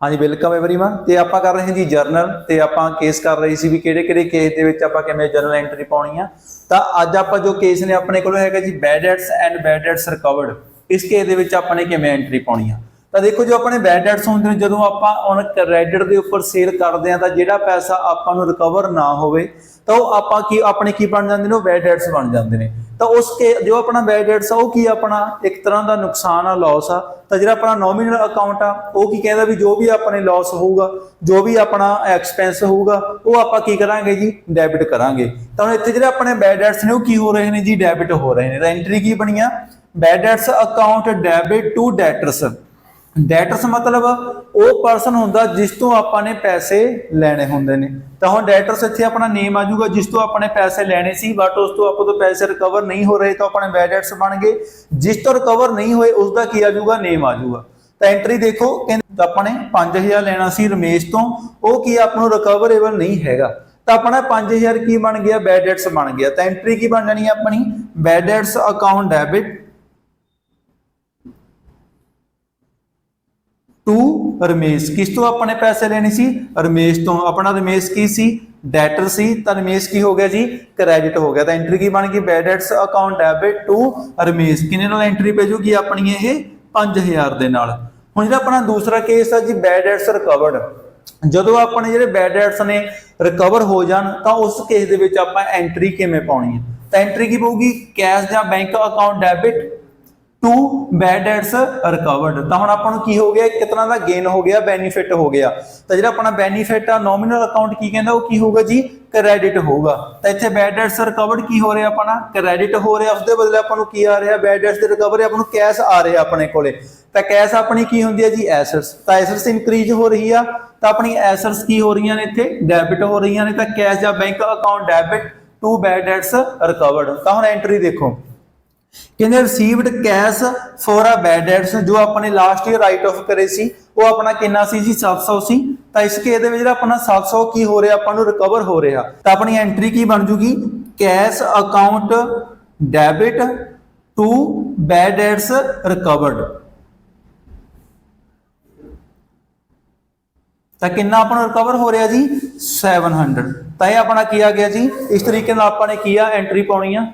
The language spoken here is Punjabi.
ਹਾਂਜੀ ਵੈਲਕਮ एवरीवन ਤੇ ਆਪਾਂ ਕਰ ਰਹੇ ਹਾਂ ਜੀ ਜਰਨਲ ਤੇ ਆਪਾਂ ਕੇਸ ਕਰ ਰਹੇ ਸੀ ਵੀ ਕਿਹੜੇ ਕਿਹੜੇ ਕੇਸ ਦੇ ਵਿੱਚ ਆਪਾਂ ਕਿਵੇਂ ਜਰਨਲ ਐਂਟਰੀ ਪਾਉਣੀ ਆ ਤਾਂ ਅੱਜ ਆਪਾਂ ਜੋ ਕੇਸ ਨੇ ਆਪਣੇ ਕੋਲ ਹੈਗਾ ਜੀ bad debts and bad debts recovered ਇਸ ਕੇਸ ਦੇ ਵਿੱਚ ਆਪਾਂ ਨੇ ਕਿਵੇਂ ਐਂਟਰੀ ਪਾਉਣੀ ਆ ਤਾਂ ਦੇਖੋ ਜੋ ਆਪਣੇ ਬੈਡ ਡੈਟਸ ਹੁੰਦੇ ਨੇ, ਜਦੋਂ ਆਪਾਂ ਔਨ ਕ੍ਰੈਡਿਟ ਦੇ ਉੱਪਰ ਸੇਲ ਕਰਦੇ ਆ ਤਾਂ ਜਿਹੜਾ ਪੈਸਾ ਆਪਾਂ ਨੂੰ ਰਿਕਵਰ ਨਾ ਹੋਵੇ, ਤਾਂ ਉਹ ਆਪਾਂ ਕੀ, ਆਪਣੇ ਕੀ ਬਣ ਜਾਂਦੇ ਨੇ? ਉਹ ਬੈਡ ਡੈਟਸ ਬਣ ਜਾਂਦੇ ਨੇ। ਤਾਂ ਉਸ ਕੇ, ਜੋ ਆਪਣਾ ਬੈਡ ਡੈਟਸ ਆ, ਉਹ ਕੀ ਆਪਣਾ? ਇੱਕ ਤਰ੍ਹਾਂ ਦਾ ਨੁਕਸਾਨ ਆ ਲਾਸ ਆ। ਤਾਂ ਜਿਹੜਾ ਆਪਣਾ ਨੋਮੀਨਲ ਅਕਾਊਂਟ ਆ, ਉਹ ਕੀ ਕਹਿੰਦਾ ਵੀ ਜੋ ਵੀ ਆਪਣੇ ਲਾਸ ਹੋਊਗਾ, ਜੋ ਵੀ ਆਪਣਾ ਐਕਸਪੈਂਸ ਹੋਊਗਾ, ਉਹ ਆਪਾਂ ਕੀ ਕਰਾਂਗੇ ਜੀ? ਡੈਬਿਟ ਕਰਾਂਗੇ। ਤਾਂ ਹੁਣ ਇੱਥੇ ਜਿਹੜੇ ਆਪਣੇ ਬੈਡ ਡੈਟਸ ਨੇ, ਉਹ ਕੀ ਹੋ ਰਹੇ ਨੇ ਜੀ? ਡੈਬਿਟ ਹੋ ਰਹੇ ਨੇ। ਤਾਂ ਐਂਟਰੀ ਕੀ ਬਣੀ ਆ bad debts account debit to debtors debtors ਮਤਲਬ ਉਹ ਪਰਸਨ ਹੁੰਦਾ ਜਿਸ ਤੋਂ ਆਪਾਂ ਨੇ ਪੈਸੇ ਲੈਣੇ ਹੁੰਦੇ ਨੇ। ਤਾਂ ਹੁਣ ਡੈਟਰਸ ਇੱਥੇ ਆਪਣਾ ਨੇਮ ਆ ਜਾਊਗਾ, ਜਿਸ ਤੋਂ ਆਪਾਂ ਪੈਸੇ ਲੈਣੇ ਸੀ ਬਟ ਉਸ ਤੋਂ ਆਪਾਂ ਤੋਂ ਪੈਸੇ ਰਿਕਵਰ ਨਹੀਂ ਹੋ ਰਹੇ, ਤਾਂ ਆਪਣੇ ਬੈਡ ਬਣ ਗਏ। ਜਿਸ ਤੋਂ ਰਿਕਵਰ ਨਹੀਂ ਹੋਏ, ਉਸ ਦਾ ਕੀ ਆ ਜਾਊਗਾ? ਨੇਮ ਆ ਜਾਊਗਾ। ਤਾਂ ਐਂਟਰੀ ਦੇਖੋ, ਕਹਿੰਦੇ ਆਪਾਂ ਨੇ 5000 ਲੈਣਾ ਸੀ ਰਮੇਸ਼ ਤੋਂ, ਉਹ ਕੀ ਆਪਾਂ ਨੂੰ ਰਿਕਵਰੇਬਲ ਨਹੀਂ ਹੈਗਾ। ਤਾਂ ਆਪਣਾ 5000 ਕੀ ਬਣ ਗਿਆ? ਬੈਡ ਡੈਟਸ ਬਣ ਗਿਆ। ਤਾਂ ਐਂਟਰੀ ਕੀ ਬਣ ਜਾਣੀ ਹੈ ਆਪਣੀ? Bad debts account debit to Ramesh. ਕਿਸ ਤੋਂ ਆਪਾਂ ਨੇ ਪੈਸੇ ਲੈਣੇ ਸੀ? ਰਮੇਸ਼ ਤੋਂ। ਆਪਣਾ ਰਮੇਸ਼ ਕੀ ਸੀ? ਡੈਟਰ ਸੀ। ਤਾਂ ਰਮੇਸ਼ ਕੀ ਹੋ ਗਿਆ ਜੀ? ਕ੍ਰੈਡਿਟ ਹੋ ਗਿਆ। ਤਾਂ ਐਂਟਰੀ ਕੀ ਬਣ ਗਈ? Bad debts account debit to Ramesh. ਕਿੰਨੇ ਨਾਲ ਐਂਟਰੀ ਪੈ ਜੂਗੀ ਆਪਣੀ ਇਹ? 5000 ਦੇ ਨਾਲ। ਹੁਣ ਜਿਹੜਾ ਆਪਣਾ ਦੂਸਰਾ ਕੇਸ ਆ ਜੀ ਬੈਡ ਡੈਟਸ ਰਿਕਵਰਡ ਜਦੋਂ ਆਪਣੇ ਜਿਹੜੇ ਬੈਡ ਡੈਟਸ ਨੇ ਰਿਕਵਰ ਹੋ ਜਾਣ, ਤਾਂ ਉਸ ਕੇਸ ਦੇ ਵਿੱਚ ਆਪਾਂ ਐਂਟਰੀ ਕਿਵੇਂ ਪਾਉਣੀ ਹੈ? ਤਾਂ ਐਂਟਰੀ ਕੀ ਪਊਗੀ? ਕੈਸ਼ ਜਾਂ bank account debit to bad debts recovered ਤਾਂ ਹੁਣ ਆਪਾਂ ਨੂੰ ਕੀ ਹੋ ਗਿਆ? ਇੱਕ ਦਾ ਗੇਨ ਹੋ ਗਿਆ ਬੈਨੀਫਿਟ ਹੋ ਗਿਆ। ਤਾਂ ਜਿਹੜਾ ਆਪਣਾ ਬੈਨੀਫਿਟ ਆ ਨੋਮੀਨਲ ਅਕਾਊਂਟ ਕੀ ਕਹਿੰਦਾ? ਉਹ ਕੀ ਹੋਊਗਾ ਜੀ? ਕ੍ਰੈਡਿਟ ਹੋਊਗਾ। ਤਾਂ ਇੱਥੇ ਬੈਡ ਡੈਟਸ ਰਿਕਵਰਡ ਕੀ ਹੋ ਰਿਹਾ ਆਪਣਾ? ਕ੍ਰੈਡਿਟ ਹੋ ਰਿਹਾ। ਉਸ ਬਦਲੇ ਆਪਾਂ ਨੂੰ ਕੀ ਆ ਰਿਹਾ? ਬੈਡ ਡੈਟਸ ਦੇ ਰਿਕਵਰੀ ਆਪਾਂ ਨੂੰ ਕੈਸ਼ ਆ ਰਿਹਾ ਆਪਣੇ ਕੋਲੇ। ਤਾਂ ਕੈਸ਼ ਆਪਣੀ ਕੀ ਹੁੰਦੀ ਹੈ ਜੀ? ਐਸੈਟਸ ਤਾਂ ਐਸੈਟਸ ਇਨਕਰੀਜ਼ ਹੋ ਰਹੀ ਆ। ਤਾਂ ਆਪਣੀ ਐਸੈਟਸ ਕੀ ਹੋ ਰਹੀਆਂ ਨੇ ਇੱਥੇ? ਡੈਬਿਟ ਹੋ ਰਹੀਆਂ ਨੇ। ਤਾਂ ਕੈਸ਼ ਜਾਂ bank account debit to bad debts recovered ਤਾਂ ਹੁਣ ਐਂਟਰੀ ਦੇਖੋ। ਕਹਿੰਦੇ received cash for a bad debts ਜੋ ਆਪਣੇ ਲਾਸਟ ਈਅਰ ਰਾਈਟ ਆਫ ਕਰੇ ਸੀ, ਉਹ ਆਪਣਾ ਕਿੰਨਾ ਸੀ ਜੀ? 700 ਸੀ ਤਾਂ ਇਸ ਕੇਸ ਦੇ ਵਿੱਚ ਜਿਹੜਾ ਆਪਣਾ 700 ਕੀ ਹੋ ਰਿਹਾ? ਆਪਾਂ ਨੂੰ ਰਿਕਵਰ ਹੋ ਰਿਹਾ। ਤਾਂ ਆਪਣੀ ਐਂਟਰੀ ਕੀ ਬਣ ਜੂਗੀ? Cash account debit to bad debts recovered ਤਾਂ ਕਿੰਨਾ ਆਪਣਾ ਰਿਕਵਰ ਹੋ ਰਿਹਾ ਜੀ? 700 ਤਾਂ ਇਹ ਆਪਣਾ ਕੀ ਆ ਗਿਆ ਜੀ? ਇਸ ਤਰੀਕੇ ਨਾਲ ਆਪਾਂ ਨੇ ਕੀ ਆ? ਐਂਟਰੀ ਪਾਉਣੀ ਆ।